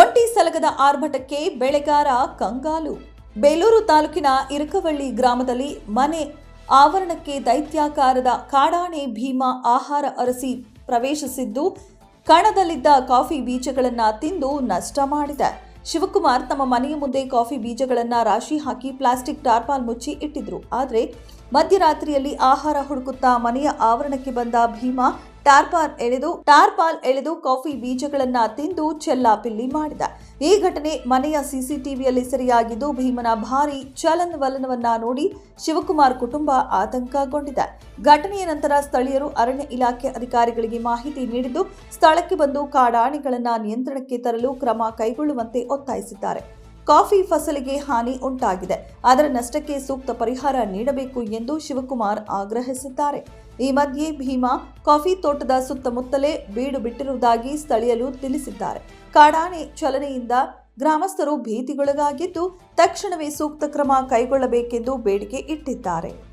ಒಂಟಿ ಸಲಗದ ಆರ್ಭಟಕ್ಕೆ ಬೆಳೆಗಾರ ಕಂಗಾಲು. ಬೇಲೂರು ತಾಲೂಕಿನ ಇರಕವಳ್ಳಿ ಗ್ರಾಮದಲ್ಲಿ ಮನೆ ಆವರಣಕ್ಕೆ ದೈತ್ಯಾಕಾರದ ಕಾಡಾಣೆ ಭೀಮ ಆಹಾರ ಅರಸಿ ಪ್ರವೇಶಿಸಿದ್ದು, ಕಣದಲ್ಲಿದ್ದ ಕಾಫಿ ಬೀಜಗಳನ್ನು ತಿಂದು ನಷ್ಟ ಮಾಡಿದೆ. ಶಿವಕುಮಾರ್ ತಮ್ಮ ಮನೆಯ ಮುಂದೆ ಕಾಫಿ ಬೀಜಗಳನ್ನು ರಾಶಿ ಹಾಕಿ ಪ್ಲಾಸ್ಟಿಕ್ ಟಾರ್ಪಾಲ್ ಮುಚ್ಚಿ ಇಟ್ಟಿದ್ರು. ಆದರೆ ಮಧ್ಯರಾತ್ರಿಯಲ್ಲಿ ಆಹಾರ ಹುಡುಕುತ್ತಾ ಮನೆಯ ಆವರಣಕ್ಕೆ ಬಂದ ಭೀಮ ಟಾರ್ಪಾಲ್ ಎಳೆದು ಟಾರ್ಪಾಲ್ ಎಳೆದು ಕಾಫಿ ಬೀಜಗಳನ್ನ ತಿಂದು ಚೆಲ್ಲಾಪಿಲ್ಲಿ ಮಾಡಿದ. ಈ ಘಟನೆ ಮನೆಯ ಸಿಸಿಟಿವಿಯಲ್ಲಿ ಸೆರೆಯಾಗಿದ್ದು, ಭೀಮನ ಭಾರಿ ಚಲನವಲನವನ್ನ ನೋಡಿ ಶಿವಕುಮಾರ್ ಕುಟುಂಬ ಆತಂಕಗೊಂಡಿದೆ. ಘಟನೆಯ ನಂತರ ಸ್ಥಳೀಯರು ಅರಣ್ಯ ಇಲಾಖೆ ಅಧಿಕಾರಿಗಳಿಗೆ ಮಾಹಿತಿ ನೀಡಿದ್ದು, ಸ್ಥಳಕ್ಕೆ ಬಂದು ಕಾಡಾಣೆಗಳನ್ನ ನಿಯಂತ್ರಣಕ್ಕೆ ತರಲು ಕ್ರಮ ಕೈಗೊಳ್ಳುವಂತೆ ಒತ್ತಾಯಿಸಿದ್ದಾರೆ. ಕಾಫಿ ಫಸಲಿಗೆ ಹಾನಿ ಉಂಟಾಗಿದೆ. ಅದರ ನಷ್ಟಕ್ಕೆ ಸೂಕ್ತ ಪರಿಹಾರ ನೀಡಬೇಕು ಎಂದು ಶಿವಕುಮಾರ್ ಆಗ್ರಹಿಸಿದ್ದಾರೆ. ಈ ಮಧ್ಯೆ ಭೀಮಾ ಕಾಫಿ ತೋಟದ ಸುತ್ತಮುತ್ತಲೇ ಬೀಡು ಬಿಟ್ಟಿರುವುದಾಗಿ ಸ್ಥಳೀಯರು ತಿಳಿಸಿದ್ದಾರೆ. ಕಾಡಾನೆ ಚಲನೆಯಿಂದ ಗ್ರಾಮಸ್ಥರು ಭೀತಿಗೊಳಗಾಗಿದ್ದು, ತಕ್ಷಣವೇ ಸೂಕ್ತ ಕ್ರಮ ಕೈಗೊಳ್ಳಬೇಕೆಂದು ಬೇಡಿಕೆ ಇಟ್ಟಿದ್ದಾರೆ.